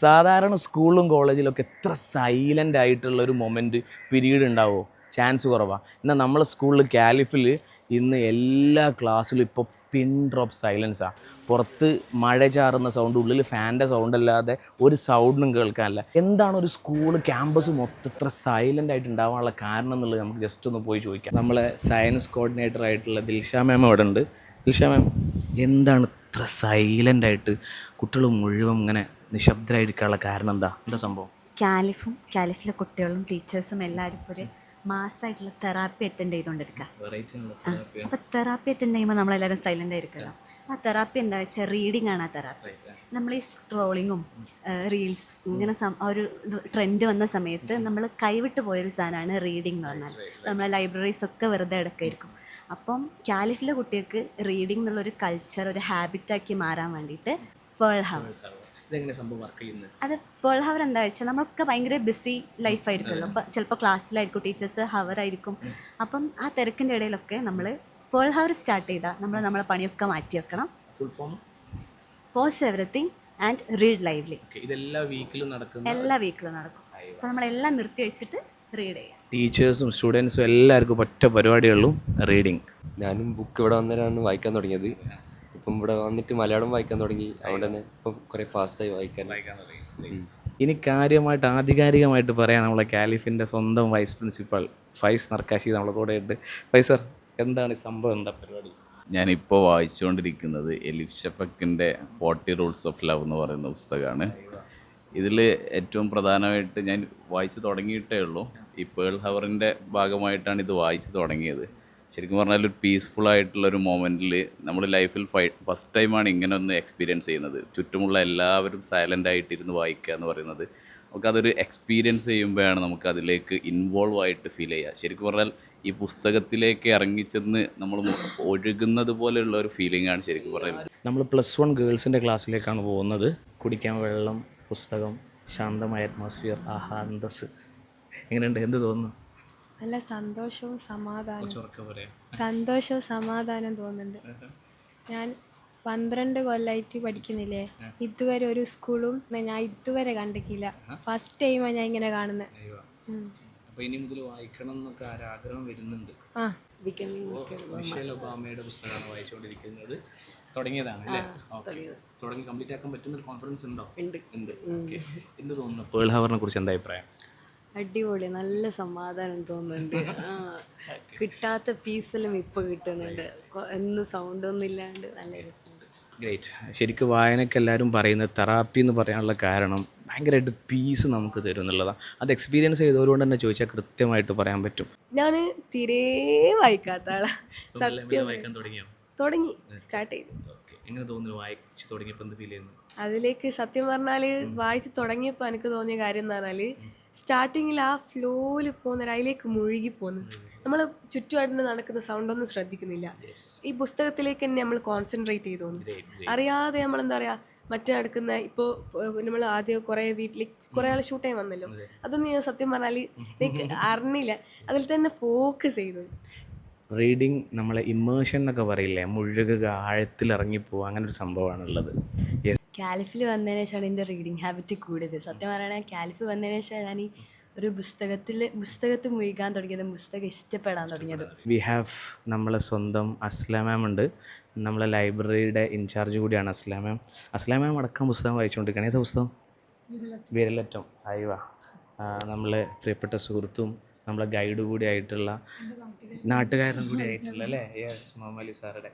സാധാരണ സ്കൂളിലും കോളേജിലൊക്കെ എത്ര സൈലന്റ് ആയിട്ടുള്ള ഒരു മൊമെന്റ് പീരീഡ് ഉണ്ടാവുമോ ചാൻസ് കുറവാണ് എന്നാൽ നമ്മളെ സ്കൂളിൽ കാലിഫിൽ ഇന്ന് എല്ലാ ക്ലാസ്സിലും ഇപ്പോൾ പിൻ ഡ്രോപ്പ് സൈലൻസാണ് പുറത്ത് മഴ ചാറുന്ന സൗണ്ട് ഉള്ളിൽ ഫാന്റെ സൗണ്ട് അല്ലാതെ ഒരു സൗണ്ടും കേൾക്കാനില്ല. എന്താണ് ഒരു സ്കൂൾ ക്യാമ്പസ് മൊത്തം ഇത്ര സൈലന്റ് ആയിട്ട് ഉണ്ടാവാനുള്ള കാരണം എന്നുള്ളത് നമുക്ക് ജസ്റ്റ് ഒന്ന് പോയി ചോദിക്കാം. നമ്മളെ സയൻസ് കോർഡിനേറ്റർ ആയിട്ടുള്ള ദിൽഷ മാം അവിടെ ഉണ്ട്. ദിൽഷ മാം എന്താണ് ഇത്ര സൈലന്റ് ആയിട്ട് കുട്ടികൾ മുഴുവൻ ഇങ്ങനെ നിശബ്ദരായിരിക്കാനുള്ള കാരണം എന്താ? എന്താ സംഭവം? കാലിഫും കാലിഫിലെ കുട്ടികളും ടീച്ചേഴ്സും എല്ലാവരും ഒരു മാസമായിട്ടുള്ള തെറാപ്പി അറ്റൻഡ് ചെയ്തുകൊണ്ടിരിക്കുക അപ്പോൾ തെറാപ്പി അറ്റൻഡ് ചെയ്യുമ്പോൾ നമ്മളെല്ലാവരും സൈലന്റ് ആയിരിക്കുമല്ലോ ആ തെറാപ്പി എന്താ വെച്ചാൽ റീഡിംഗ് ആണ് ആ തെറാപ്പി നമ്മൾ ഈ സ്ക്രോളിങ്ങും റീൽസ് ഇങ്ങനെ ഒരു ട്രെൻഡ് വന്ന സമയത്ത് നമ്മൾ കൈവിട്ട് പോയൊരു സാധനമാണ് റീഡിംഗ് എന്ന് പറഞ്ഞാൽ നമ്മളെ ലൈബ്രറീസ് ഒക്കെ വെറുതെ എടുക്കായിരിക്കും. അപ്പം കാലിഫിലെ കുട്ടികൾക്ക് റീഡിംഗ് എന്നുള്ള ഒരു കൾച്ചർ ഒരു ഹാബിറ്റാക്കി മാറാൻ വേണ്ടിയിട്ട് പേൾ ഹവർ അത് പേൾ ഹവർ എന്താ വെച്ചാൽ നമ്മളൊക്കെ ഭയങ്കര ബിസി ലൈഫായിരിക്കുമല്ലോ അപ്പം ചിലപ്പോൾ ക്ലാസ്സിലായിരിക്കും ടീച്ചേഴ്സ് ഹവർ ആയിരിക്കും. അപ്പം ആ തിരക്കിന്റെ ഇടയിലൊക്കെ നമ്മൾ പേൾ ഹവർ സ്റ്റാർട്ട് ചെയ്താൽ നമ്മൾ നമ്മളെ പണിയൊക്കെ മാറ്റി വെക്കണം. Post pause everything and read lively എല്ലാ വീക്കിലും നടക്കും. അപ്പോൾ നമ്മളെല്ലാം നിർത്തി വെച്ചിട്ട് റീഡ് ചെയ്യാം. ടീച്ചേഴ്സും സ്റ്റുഡൻസും എല്ലാവർക്കും ഒറ്റ പരിപാടികളിലും റീഡിങ്. ഞാനും ബുക്ക് ഇവിടെ വന്നേരാണ് വായിക്കാൻ തുടങ്ങിയത്. ഇപ്പം ഇവിടെ വന്നിട്ട് മലയാളം വായിക്കാൻ തുടങ്ങി. അതുകൊണ്ട് തന്നെ ഇപ്പം കുറേ ഫാസ്റ്റായി വായിക്കാൻ. ഇനി കാര്യമായിട്ട് ആധികാരികമായിട്ട് പറയാം നമ്മളെ കാലിഫിന്റെ സ്വന്തം വൈസ് പ്രിൻസിപ്പൽ ഫൈസ് നർക്കാശി നമ്മളെ കൂടെ ഉണ്ട്. ഫൈസ് സർ എന്താണ് ഈ സംഭവം? എന്താ പരിപാടി? ഞാനിപ്പോൾ വായിച്ചുകൊണ്ടിരിക്കുന്നത് എലിഫ് ഷെഫക്കിന്റെ ഫോർട്ടി റൂൾസ് ഓഫ് ലവ് എന്ന് പറയുന്ന പുസ്തകമാണ്. ഇതിൽ ഏറ്റവും പ്രധാനമായിട്ട് ഞാൻ വായിച്ചു തുടങ്ങിയിട്ടേ ഉള്ളൂ. ഈ പേൾ ഹവറിന്റെ ഭാഗമായിട്ടാണ് ഇത് വായിച്ച് തുടങ്ങിയത്. ശരിക്കും പറഞ്ഞാൽ ഒരു പീസ്ഫുൾ ആയിട്ടുള്ള ഒരു മൊമെന്റിൽ നമ്മൾ ലൈഫിൽ ഫസ്റ്റ് ടൈമാണ് ഇങ്ങനെ ഒന്ന് എക്സ്പീരിയൻസ് ചെയ്യുന്നത്. ചുറ്റുമുള്ള എല്ലാവരും സൈലന്റ് ആയിട്ടിരുന്ന് വായിക്കുക എന്ന് പറയുന്നത്. നമുക്കതൊരു എക്സ്പീരിയൻസ് ചെയ്യുമ്പോഴാണ് നമുക്ക് അതിലേക്ക് ഇൻവോൾവ് ആയിട്ട് ഫീൽ ചെയ്യുക. ശരിക്കും പറഞ്ഞാൽ ഈ പുസ്തകത്തിലേക്ക് ഇറങ്ങിച്ചെന്ന് നമ്മൾ ഒഴുകുന്നത് പോലെയുള്ള ഒരു ഫീലിംഗ് ആണ് ശരിക്കും പറയുന്നത് നമ്മൾ പ്ലസ് വൺ ഗേൾസിന്റെ ക്ലാസ്സിലേക്കാണ് പോകുന്നത്. കുടിക്കാൻ വെള്ളം പുസ്തകം ശാന്തമായ അറ്റ്മോസ്ഫിയർ ആഹാ അന്തസ് എങ്ങനെയുണ്ട്? എന്ത് തോന്നുന്നു? നല്ല സന്തോഷവും സമാധാനവും. സന്തോഷവും സമാധാനവും തോന്നുന്നുണ്ട്. ഞാൻ പന്ത്രണ്ട് കൊല്ലമായിട്ട് പഠിക്കുന്നില്ലേ? ഇതുവരെ ഒരു സ്കൂളും ഞാൻ ഇതുവരെ കണ്ടിട്ടില്ല. ഫസ്റ്റ് ടൈമാണ് ഞാൻ ഇങ്ങനെ കാണുന്നത് അപ്പോൾ ഇനി മുതൽ വായിക്കണം എന്നൊക്കെ ആഗ്രഹം വരുന്നുണ്ട്. ആ. മിഷേൽ ഒബാമയുടെ പുസ്തകമാണ് വായിച്ചുകൊണ്ടിരിക്കുന്നത് തുടങ്ങിയതാണ് അല്ലേ? തുടങ്ങി കംപ്ലീറ്റ് ആക്കാൻ പറ്റുന്ന ഒരു കോൺഫിഡൻസ് ഉണ്ടോ? ഉണ്ട്. ഉണ്ട്. ഓക്കെ എന്ത് തോന്നുന്നു? പേൾ ഹവറിനെ കുറിച്ച് എന്താ അഭിപ്രായം? അടിപൊളി. നല്ല സമാധാനം തോന്നുന്നുണ്ട്. കിട്ടാത്ത പീസെല്ലാം ഇപ്പൊ കിട്ടുന്നുണ്ട്. എന്ന് സൗണ്ട് ഒന്നും ഇല്ലാണ്ട് നല്ല രസമുണ്ട്. ഗ്രേറ്റ് ശരിക്കും വായനയ്ക്ക് എല്ലാവരും പറയുന്നത് തെറാപ്പി എന്ന് പറയാനുള്ള കാരണം ഭയങ്കരമായിട്ട് പീസ് നമുക്ക് തരും എന്നുള്ളതാണ്. അത് എക്സ്പീരിയൻസ് ചെയ്തവരോട് തന്നെ ചോദിച്ചാൽ കൃത്യമായിട്ട് പറയാൻ പറ്റും. ഞാൻ തീരെ വായിക്കാത്ത ആളാ. സത്യം. വായിക്കാൻ തുടങ്ങിയോ? തുടങ്ങി. സ്റ്റാർട്ട് ചെയ്തു. എങ്ങനെ തോന്നുന്നു വായിച്ചു തുടങ്ങിയപ്പോൾ എന്ത് ഫീൽ ചെയ്യുന്നു? അതിലേക്ക് സത്യം പറഞ്ഞാൽ വായിച്ചു തുടങ്ങിയപ്പോൾ എനിക്ക് തോന്നിയ കാര്യം എന്ന് പറഞ്ഞാൽ സ്റ്റാർട്ടിങ്ങിൽ ആ ഫ്ലോയിൽ പോകുന്ന അതിലേക്ക് മുഴുകി പോകുന്നു നമ്മൾ ചുറ്റുപാടിന് നടക്കുന്ന സൗണ്ടൊന്നും ശ്രദ്ധിക്കുന്നില്ല. ഈ പുസ്തകത്തിലേക്ക് തന്നെ നമ്മൾ കോൺസെൻട്രേറ്റ് ചെയ്തു തോന്നുന്നു അറിയാതെ നമ്മൾ എന്താ പറയുക മറ്റേ നടക്കുന്ന ഇപ്പോൾ നമ്മൾ ആദ്യം കുറേ വീട്ടിൽ കുറേ ആൾ ഷൂട്ട് ചെയ്യാൻ വന്നല്ലോ. അതൊന്നും ഞാൻ സത്യം പറഞ്ഞാൽ എനിക്ക് അറിഞ്ഞില്ല. അതിൽ തന്നെ ഫോക്കസ് ചെയ്തു. റീഡിങ് നമ്മളെ ഇമേഷൻ എന്നൊക്കെ പറയില്ലേ മുഴുകുക ആഴത്തിൽ ഇറങ്ങിപ്പോവുക അങ്ങനെ ഒരു സംഭവമാണുള്ളത് കാലിഫിൽ വന്നതിന് ശേഷമാണ് എന്റെ റീഡിങ് ഹാബിറ്റ് കൂടിയത്. സത്യം പറയുകയാണെങ്കിൽ കാലിഫ് വന്നതിന് ശേഷം ഞാൻ ഈ ഒരു പുസ്തകത്തിൽ പുസ്തകത്തിൽ മുഴുകാൻ തുടങ്ങിയത് പുസ്തകം ഇഷ്ടപ്പെടാൻ തുടങ്ങിയത്. വി ഹാവ് നമ്മളെ സ്വന്തം അസ്ലാം മാം ഉണ്ട്. നമ്മളെ ലൈബ്രറിയുടെ ഇൻചാർജ് കൂടിയാണ് അസ്ലാം മാം അസ്ലാം മാം അടക്കം പുസ്തകം വായിച്ചുകൊണ്ടിരിക്കുകയാണ് ഏതാ പുസ്തകം? വിരലറ്റം. അയവ നമ്മളെ പ്രിയപ്പെട്ട സുഹൃത്തും നമ്മളെ ഗൈഡ് കൂടി ആയിട്ടുള്ള നാട്ടുകാരനും കൂടി ആയിട്ടുള്ള അല്ലേ? യെസ് മുഹമ്മദ് സാറുടെ.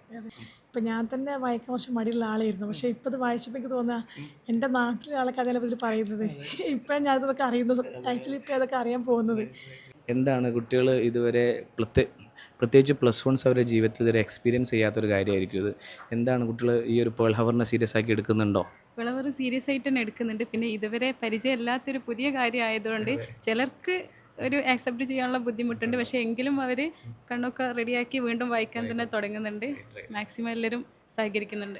ഇപ്പം ഞാൻ തന്നെ വായിക്കാൻ കുറച്ച് മടിയുള്ള ആളായിരുന്നു. പക്ഷെ ഇപ്പൊ ഇത് വായിച്ചപ്പോൾ എനിക്ക് തോന്നുക എന്റെ നാട്ടിലെ ആളൊക്കെ അതിനെ പറ്റി പറയുന്നത്. ഇപ്പം ഞാൻ ഇതൊക്കെ അറിയുന്നത്. ആക്ച്വലി ഇപ്പം അതൊക്കെ അറിയാൻ പോകുന്നത്. എന്താണ് കുട്ടികൾ ഇതുവരെ പ്രത്യേ പ്രത്യേകിച്ച് പ്ലസ് വൺസ് അവരുടെ ജീവിതത്തിൽ ഇതുവരെ എക്സ്പീരിയൻസ് ചെയ്യാത്തൊരു കാര്യമായിരിക്കും ഇത്. എന്താണ് കുട്ടികൾ ഈ ഒരു പേൾ ഹവറിനെ സീരിയസ് ആക്കി എടുക്കുന്നുണ്ടോ? പേൾഹവർ സീരിയസ് ആയിട്ട് തന്നെ എടുക്കുന്നുണ്ട്. പിന്നെ ഇതുവരെ പരിചയമില്ലാത്തൊരു പുതിയ കാര്യം ആയതുകൊണ്ട് ചിലർക്ക് ഒരു ആക്സെപ്റ്റ് ചെയ്യാനുള്ള ബുദ്ധിമുട്ടുണ്ട്. പക്ഷേ എങ്കിലും അവർ കണ്ണൊക്കെ റെഡിയാക്കി വീണ്ടും വായിക്കാൻ തന്നെ തുടങ്ങുന്നുണ്ട്. മാക്സിമം എല്ലാവരും സഹകരിക്കുന്നുണ്ട്.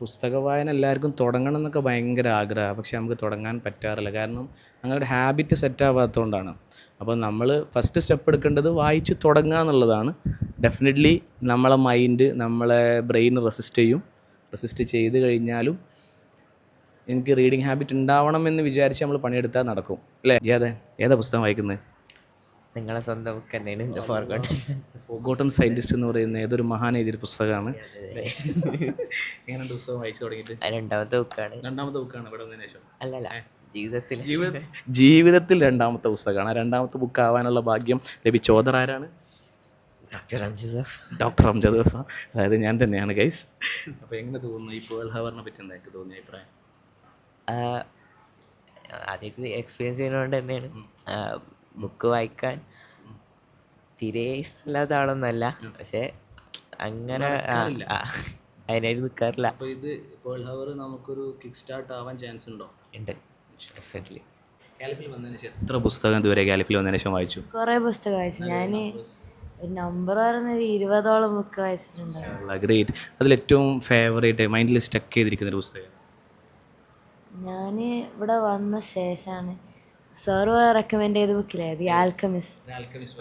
പുസ്തക വായന എല്ലാവർക്കും തുടങ്ങണം എന്നൊക്കെ ഭയങ്കര ആഗ്രഹമാണ്. പക്ഷെ നമുക്ക് തുടങ്ങാൻ പറ്റാറില്ല. കാരണം അങ്ങനെ ഒരു ഹാബിറ്റ് സെറ്റ് ആവാത്തതുകൊണ്ടാണ്. അപ്പോൾ നമ്മൾ ഫസ്റ്റ് സ്റ്റെപ്പ് എടുക്കേണ്ടത് വായിച്ച് തുടങ്ങുക എന്നുള്ളതാണ്. ഡെഫിനറ്റ്ലി നമ്മളെ മൈൻഡ് നമ്മളെ ബ്രെയിൻ റെസിസ്റ്റ് ചെയ്യും. റെസിസ്റ്റ് ചെയ്ത് കഴിഞ്ഞാലും എനിക്ക് റീഡിങ് ഹാബിറ്റ് ഉണ്ടാവണം എന്ന് വിചാരിച്ച് നമ്മൾ പണിയെടുത്താൽ നടക്കും. അല്ലേ? അതെ ഏതാ പുസ്തകം വായിക്കുന്നത് നിങ്ങളെ സ്വന്തം ബുക്ക് തന്നെയാണ് സയന്റിസ്റ്റ് സയന്റിസ്റ്റ് എന്ന് പറയുന്ന ഏതൊരു മഹാൻ എഴുതിയൊരു പുസ്തകമാണ്. എങ്ങനെയുണ്ട് പുസ്തകം വായിച്ചു തുടങ്ങിയിട്ട്? രണ്ടാമത്തെ ബുക്കാണ് രണ്ടാമത്തെ ബുക്കാണ് ഇവിടെ വന്നതിന് ശേഷം. അല്ലല്ല ജീവിതത്തിൽ. ജീവിതത്തിൽ രണ്ടാമത്തെ പുസ്തകമാണ്. രണ്ടാമത്തെ ബുക്ക് ആവാനുള്ള ഭാഗ്യം ലഭിച്ച ഓദർ ആരാണ്? ഡോക്ടർ അംജിദഫ് ഡോക്ടർ അംജദ് ഖാൻ. അതായത് ഞാൻ തന്നെയാണ് ഗൈസ് അപ്പോൾ എങ്ങനെ തോന്നുന്നു ഈ പേൾ ഹവറിനെ പറ്റി എന്താ എനിക്ക് തോന്നിയ അഭിപ്രായം? ആദ്യമായിട്ട് എക്സ്പീരിയൻസ് ചെയ്യുന്നതുകൊണ്ട് തന്നെയാണ് ബുക്ക് വായിക്കാൻ തീരെ ഇഷ്ടമില്ലാത്ത ആളൊന്നുമല്ല. പക്ഷെ അങ്ങനെ അതിനായിട്ട് നിൽക്കാറില്ല അപ്പോൾ ഇത് പേൾ ഹവർ നമുക്കൊരു കിക്ക് സ്റ്റാർട്ട് ആവാൻ ചാൻസ് ഉണ്ടോ? ഉണ്ട്. ഡെഫിനറ്റ്ലി കാലിഫിൽ വന്നതിന് ശേഷം എത്ര പുസ്തകം ഇതുവരെ കാലിഫിൽ വന്നതിന് ശേഷം വായിച്ചു? കുറേ പുസ്തകം വായിച്ചു. ഞാൻ ഒരു നമ്പർ പറയുന്നത് ഇരുപതോളം ബുക്ക് വായിച്ചിട്ടുണ്ട്. ഗ്രേറ്റ് അതിൽ ഏറ്റവും ഫേവറേറ്റ് മൈൻഡിൽ സ്റ്റക്ക് ചെയ്തിരിക്കുന്ന ഒരു പുസ്തകം? ഞാൻ ഇവിടെ വന്ന ശേഷമാണ് സാറ് റെക്കമെൻഡ് ചെയ്ത ബുക്കില്ലേ ദി ആൽക്കമിസ്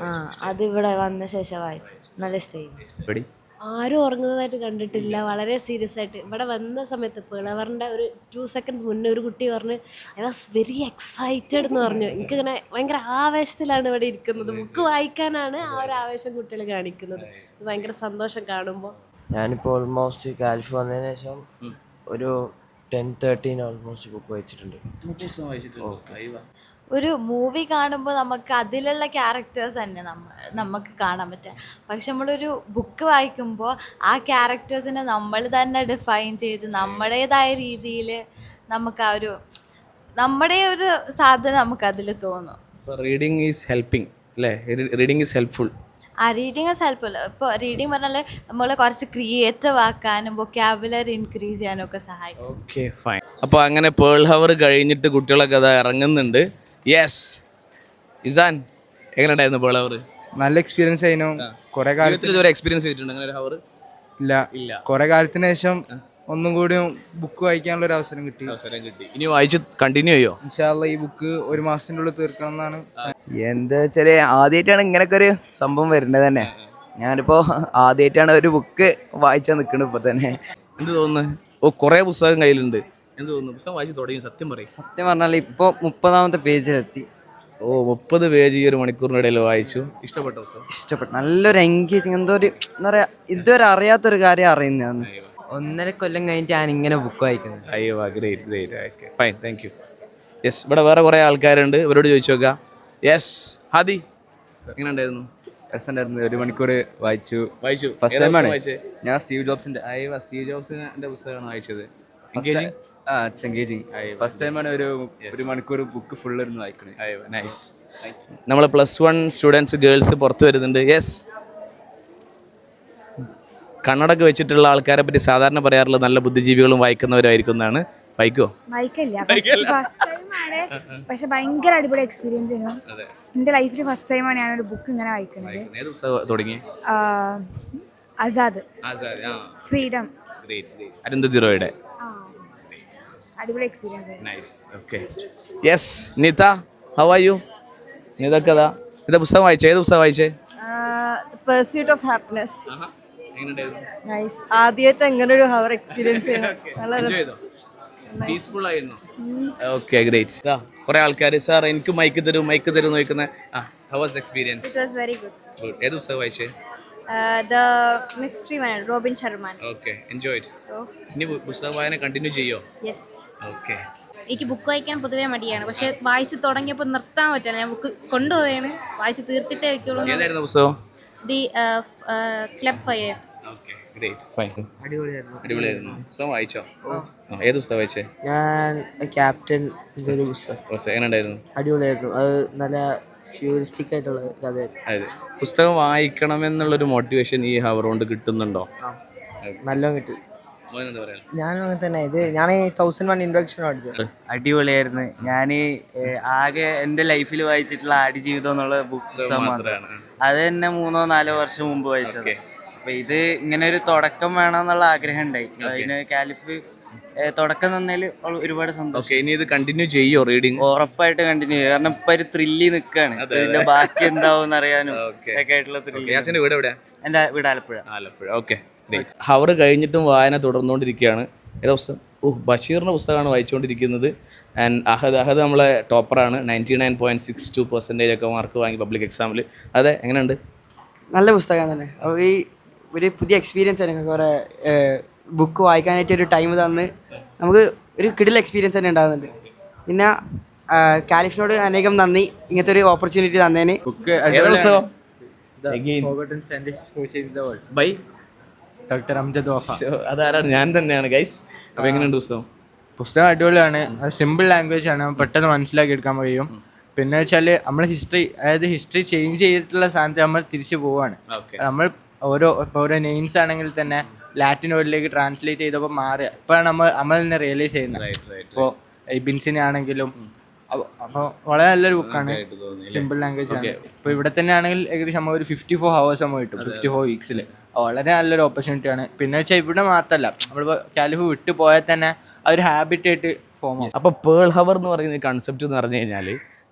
ആ അത് ഇവിടെ വന്ന ശേഷം വായിച്ചു നല്ല ഇഷ്ടമായി. ആരും ഉറങ്ങുന്നതായിട്ട് കണ്ടിട്ടില്ല. വളരെ സീരിയസ് ആയിട്ട്. ഇവിടെ വന്ന സമയത്ത് പിളവറിന്റെ ഒരു ടു സെക്കൻഡ്സ് മുന്നേ ഒരു കുട്ടി പറഞ്ഞ് ഐ വാസ് വെരി എക്സൈറ്റഡ് എന്ന് പറഞ്ഞു. എനിക്കിങ്ങനെ ഭയങ്കര ആവേശത്തിലാണ് ഇവിടെ ഇരിക്കുന്നത്. ബുക്ക് വായിക്കാനാണ് ആ ഒരു ആവേശം കുട്ടികൾ കാണിക്കുന്നത്. ഇത് ഭയങ്കര സന്തോഷം കാണുമ്പോൾ ഞാനിപ്പോൾ ഓൾമോസ്റ്റ് കാലിഫ് വന്നതിന് ശേഷം ഒരു ടെൻ തേർട്ടീൻ ഓൾമോസ്റ്റ് ബുക്ക് വായിച്ചിട്ടുണ്ട്. ഒരു മൂവി കാണുമ്പോൾ നമുക്ക് അതിലുള്ള ക്യാരക്ടേഴ്സ് തന്നെ നമ്മ നമുക്ക് കാണാൻ പറ്റുക. പക്ഷെ നമ്മളൊരു ബുക്ക് വായിക്കുമ്പോൾ ആ ക്യാരക്ടേഴ്സിനെ നമ്മൾ തന്നെ ഡിഫൈൻ ചെയ്ത് നമ്മുടേതായ രീതിയിൽ നമുക്ക് ആ ഒരു നമ്മുടെ ഒരു സാധനം നമുക്ക് അതിൽ തോന്നും. റീഡിങ് ഈസ് ഹെൽപ്പിംഗ് അല്ലേ? റീഡിങ് ഈസ് ഹെൽപ്ഫുൾ ആ റീഡിങ് ഹെൽപ്ഫുൾ ഇപ്പോൾ റീഡിങ് പറഞ്ഞാൽ നമ്മളെ കുറച്ച് ക്രിയേറ്റീവ് ആക്കാനും വൊക്കാബുലറി ഇൻക്രീസ് ചെയ്യാനും ഒക്കെ സഹായിക്കും. ഓക്കെ ഫൈൻ അപ്പോൾ അങ്ങനെ പേൾ ഹവർ കഴിഞ്ഞിട്ട് കുട്ടികളൊക്കെ അത് ഇറങ്ങുന്നുണ്ട്. യെസ് ഇസാൻ എങ്ങനെയുണ്ടായിരുന്നു പേൾ ഹവർ നല്ല എക്സ്പീരിയൻസ് ആയിരുന്നു. കുറെ കാലത്തിൽ ഇതുവരെ എക്സ്പീരിയൻസ് ചെയ്തിട്ടുണ്ട് അങ്ങനെ ഒരു ഹവർ ഇല്ല. ഇല്ല. കുറെ കാലത്തിന് ശേഷം ഒന്നും കൂടി ബുക്ക് വായിക്കാനുള്ള ഒരു അവസരം കിട്ടി. അവസരം കിട്ടി. ഇനി വായിച്ച് കണ്ടിന്യൂ ചെയ്യോ? ഇൻഷാല്ല ഈ ബുക്ക് ഒരു മാസത്തിന്റെ ഉള്ളിൽ തീർക്കണം എന്നാണ് എന്താ വെച്ചാൽ ആദ്യമായിട്ടാണ് ഇങ്ങനൊക്കെ ഒരു സംഭവം വരുന്നത് തന്നെ. ഞാനിപ്പോ ആദ്യമായിട്ടാണ് ഒരു ബുക്ക് വായിച്ചാൽ നിൽക്കുന്നത് ഇപ്പൊ തന്നെ. എന്ത് തോന്നുന്നു? ഓ കുറേ പുസ്തകം കയ്യിലുണ്ട്. എന്ത് തോന്നുന്നു? പുസ്തകം വായിച്ച് തുടങ്ങി സത്യം പറയും. സത്യം പറഞ്ഞാൽ ഇപ്പൊ മുപ്പതാമത്തെ പേജിലെത്തി ഓ മുപ്പത് പേജ് ഈ ഒരു മണിക്കൂറിനിടയിൽ വായിച്ചു. ഇഷ്ടപ്പെട്ട പുസ്തകം? ഇഷ്ടപ്പെട്ടു നല്ലൊരു എൻഗേജിങ് എന്തോ ഒരു എന്താ പറയാ ഇതുവരെ അറിയാത്തൊരു കാര്യം അറിയുന്നതാണ്. ഒന്നര കൊല്ലം കഴിഞ്ഞിട്ട് ഞാൻ ഇങ്ങനെ ബുക്ക് വായിക്കുന്നത്. അയ്യോ great great okay fine thank you yes ഇവിടെ വേറെ കുറേ ആൾക്കാരുണ്ട്. ഇവരോട് ചോദിച്ചു നോക്കാം. യെസ് ഹാദി. എങ്ങനെ ഉണ്ടായിരുന്നു രസമുണ്ടായിരുന്നു. ഒരു മണിക്കൂർ വായിച്ചു. വായിച്ചു. ഫസ്റ്റ് ടൈമാണ് ആണ്. വായിച്ചേ? ഞാൻ സ്റ്റീവ് ജോബ്സിന്റെ അയ്യോ സ്റ്റീവ് ജോബ്സിന്റെ പുസ്തകമാണ് വായിച്ചത്. Engaging? ആ ഇറ്റ്സ് എൻഗേജിങ് ഫസ്റ്റ് ടൈമാണ് ഒരു ഒരു മണിക്കൂർ ബുക്ക് ഫുൾ ഇരുന്ന് വായിക്കുന്നത് അയ്യോ നൈസ് നമ്മൾ പ്ലസ് വൺ സ്റ്റുഡൻസ് ഗേൾസ് പുറത്ത് വരുന്നുണ്ട്. യെസ് കണ്ണടക്ക് വെച്ചിട്ടുള്ള ആൾക്കാരെ പറ്റി സാധാരണ പറയാറുള്ളത് നല്ല ബുദ്ധിജീവികളും വായിക്കുന്നവരായിരിക്കും എന്നാണ് വായിക്കോ ടൈമാണ് പക്ഷെ ഭയങ്കര അടിപൊളി എക്സ്പീരിയൻസ് ആയിരുന്നു എന്റെ ലൈഫിൽ ഫസ്റ്റ് ടൈമാണ് ഞാനൊരു ബുക്ക് ഇങ്ങനെ വായിക്കുന്നത്. ഏത് പുസ്തകം തുടങ്ങി? ആസാദ്. ഫ്രീഡം അരുന്ധതി റോയുടെ അടിപൊളി എക്സ്പീരിയൻസ് ആയിരുന്നു nice okay yes Nita how are you Nita കഥ. ഇതാ പുസ്തകം വായിച്ചേ? ഏത് പുസ്തകം വായിച്ചേ? പെർസ്യൂട്ട് ഓഫ് ഹാപ്പിനെസ് നൈസ് ആദ്യമായിട്ട് എങ്ങനെ ഒരു ഹവർ എക്സ്പീരിയൻസ് ചെയ്യണം. പീസ്ഫുൾ ആയിരുന്നു? ഓക്കെ ഗ്രേറ്റ് കുറെ ആൾക്കാർ സാർ എനിക്ക് മൈക്ക് തരും മൈക്ക് തരും നോക്കുന്ന ആ how was experience it was very good good ഏത് പുസ്തകം വായിച്ചേ? The mystery man Robin Sharma okay enjoy ഇനി പുസ്തക വായന കണ്ടിന്യൂ ചെയ്യോ? യെസ് ഓക്കെ എനിക്ക് ബുക്ക് വായിക്കാൻ പൊതുവേ മടിയാണ്. പക്ഷെ വായിച്ചു തുടങ്ങിയപ്പോൾ നിർത്താൻ പറ്റില്ല. ഞാൻ ബുക്ക് കൊണ്ടുപോയാണ് വായിച്ചു തീർത്തിട്ടേ വയ്ക്കുള്ളൂ. ഏതായിരുന്നു പുസ്തകം? ദി ക്ലബ് ഫയർ അടിപൊളിയായിരുന്നു. പുസ്തകം വായിച്ചോ? ആ, ഏത് പുസ്തകം വായിച്ചേ? ഞാൻ ക്യാപ്റ്റൻ ഒരു പുസ്തകം. അടിപൊളിയായിരുന്നു. അത് നല്ല ഫ്യൂറിസ്റ്റിക് ആയിട്ടുള്ള കഥയായിരുന്നു. അതെ. പുസ്തകം വായിക്കണമെന്നുള്ളൊരു മോട്ടിവേഷൻ ഈ ഹവർ കൊണ്ട് കിട്ടുന്നുണ്ടോ? നല്ല കിട്ടി. ഞാനും അങ്ങനെ തന്നെ. ഇത് ഞാൻ തൗസൻഡ് വൺ ഇൻട്രൊഡക്ഷൻ വായിച്ചത്. അടിപൊളിയായിരുന്നു. ഞാൻ ആകെ എന്റെ ലൈഫിൽ വായിച്ചിട്ടുള്ള ആടുജീവിതം എന്നുള്ള പുസ്തകം മാത്രമാണ്. അത് തന്നെ മൂന്നോ നാലോ വർഷം മുമ്പ് വായിച്ചത്. അപ്പൊ ഇത് ഇങ്ങനെ ഒരു തുടക്കം വേണമെന്നുള്ള ആഗ്രഹം ഉണ്ടായി അതിന് കാലിഫ് തുടക്കം തന്നതിൽ ഒരുപാട് സന്തോഷം. ഓക്കെ ഇനി ഇത് കണ്ടിന്യൂ ചെയ്യോ റീഡിങ് ഉറപ്പായിട്ട് കണ്ടിന്യൂ ചെയ്യും. കാരണം ഇപ്പൊ ഒരു ത്രില്ലി നിൽക്കാണ് ഇതിന്റെ ബാക്കി എന്താവും അറിയാനും Okay. ഒക്കെ ആയിട്ടുള്ള ത്രില്ലി വീട് എവിടെയാ? എന്റെ വീട് ആലപ്പുഴ. ആലപ്പുഴ. ഓക്കെ ഹവർ കഴിഞ്ഞിട്ടും വായന തുടർന്നുകൊണ്ടിരിക്കുകയാണ്. ഏതാ പുസ്തകം? ഓ ബഷീറിന്റെ പുസ്തകമാണ് വായിച്ചുകൊണ്ടിരിക്കുന്നത്. ആൻഡ് അഹദ് അഹദ് നമ്മളെ ടോപ്പറാണ് ninety nine point six two percentage ഒക്കെ മാർക്ക് വാങ്ങി പബ്ലിക് എക്സാമിൽ അതെ എങ്ങനെയുണ്ട്? നല്ല പുസ്തകം തന്നെ. അപ്പോൾ ഈ ഒരു പുതിയ എക്സ്പീരിയൻസ് ആണ് കുറേ ബുക്ക് വായിക്കാനായിട്ട് ഒരു ടൈം തന്ന്. നമുക്ക് ഒരു കിടിൽ എക്സ്പീരിയൻസ് തന്നെ ഉണ്ടാകുന്നുണ്ട് പിന്നെ കാലിഫിനോട് അനേകം നന്ദി. ഇങ്ങനത്തെ ഒരു opportunity തന്നേന് book. Bye doctor Amjad Wafa അതാരാണ്? ഞാൻ തന്നെയാണ് ഗൈസ് അപ്പോൾ എങ്ങനെയുണ്ട് പുസ്തകം പുസ്തകം അടിപൊളിയാണ്. സിമ്പിൾ ലാംഗ്വേജ് ആണ്. പെട്ടെന്ന് മനസ്സിലാക്കി എടുക്കാൻ കഴിയും പിന്നെ വെച്ചാൽ നമ്മൾ ഹിസ്റ്ററി അതായത് ഹിസ്റ്ററി ചേഞ്ച് ചെയ്തിട്ടുള്ള സ്ഥാനത്ത് നമ്മൾ തിരിച്ചു പോവാണ്. നമ്മൾ ഓരോ ഇപ്പോൾ ഓരോ നെയിംസ് ആണെങ്കിൽ തന്നെ ലാറ്റിൻ വേർഡിലേക്ക് ട്രാൻസ്ലേറ്റ് ചെയ്തപ്പോൾ മാറുക ഇപ്പോഴാണ് നമ്മൾ നമ്മൾ തന്നെ റിയലൈസ് ചെയ്യുന്നത്. ഇപ്പോൾ ബിൻസിനെ ആണെങ്കിലും അപ്പോൾ വളരെ നല്ലൊരു ബുക്കാണ് സിമ്പിൾ ലാംഗ്വേജ് ആണ്. ഇപ്പോൾ ഇവിടെ തന്നെ ആണെങ്കിൽ ഏകദേശം നമ്മൾ ഒരു ഫിഫ്റ്റി ഫോർ ഹവേഴ്സ് നമ്മൾ കിട്ടും ഫിഫ്റ്റി ഫോർ വീക്സിൽ വളരെ നല്ലൊരു ഓപ്പർച്യൂണിറ്റി ആണ്. പിന്നെ വെച്ചാൽ ഇവിടെ മാത്രമല്ല നമ്മളിപ്പോൾ കാലിഫ് വിട്ടു പോയാൽ തന്നെ അതൊരു ഹാബിറ്റ് ആയിട്ട് ഫോം ആവും. അപ്പോൾ പേൾ ഹവർ എന്ന് പറയുന്ന കൺസെപ്റ്റ് എന്ന് പറഞ്ഞു കഴിഞ്ഞാൽ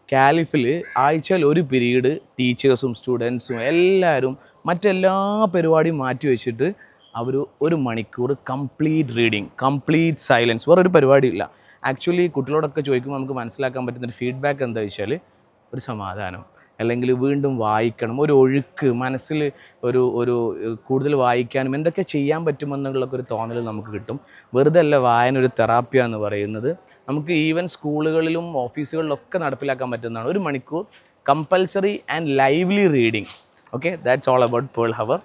കാലിഫിൽ ആഴ്ചയിൽ ഒരു പീരീഡ് ടീച്ചേഴ്സും സ്റ്റുഡൻസും എല്ലാവരും മറ്റെല്ലാ പരിപാടിയും മാറ്റി വെച്ചിട്ട് അവർ ഒരു മണിക്കൂർ കംപ്ലീറ്റ് റീഡിങ് കംപ്ലീറ്റ് സൈലൻസ് വേറൊരു പരിപാടിയില്ല. ആക്ച്വലി കുട്ടികളോടൊക്കെ ചോദിക്കുമ്പോൾ നമുക്ക് മനസ്സിലാക്കാൻ പറ്റുന്ന ഒരു ഫീഡ്ബാക്ക് എന്താ വെച്ചാൽ ഒരു സമാധാനം. അല്ലെങ്കിൽ വീണ്ടും വായിക്കണം. ഒരു ഒഴുക്ക് മനസ്സിൽ ഒരു ഒരു കൂടുതൽ വായിക്കാനും എന്തൊക്കെ ചെയ്യാൻ പറ്റുമെന്നുള്ളൊക്കെ ഒരു തോന്നൽ നമുക്ക് കിട്ടും. വെറുതെ അല്ല വായന ഒരു തെറാപ്പിയ എന്ന് പറയുന്നത്. നമുക്ക് ഈവൻ സ്കൂളുകളിലും ഓഫീസുകളിലൊക്കെ നടപ്പിലാക്കാൻ പറ്റുന്നതാണ്. ഒരു മണിക്കൂർ compulsory and lively reading okay that's all about pearl hour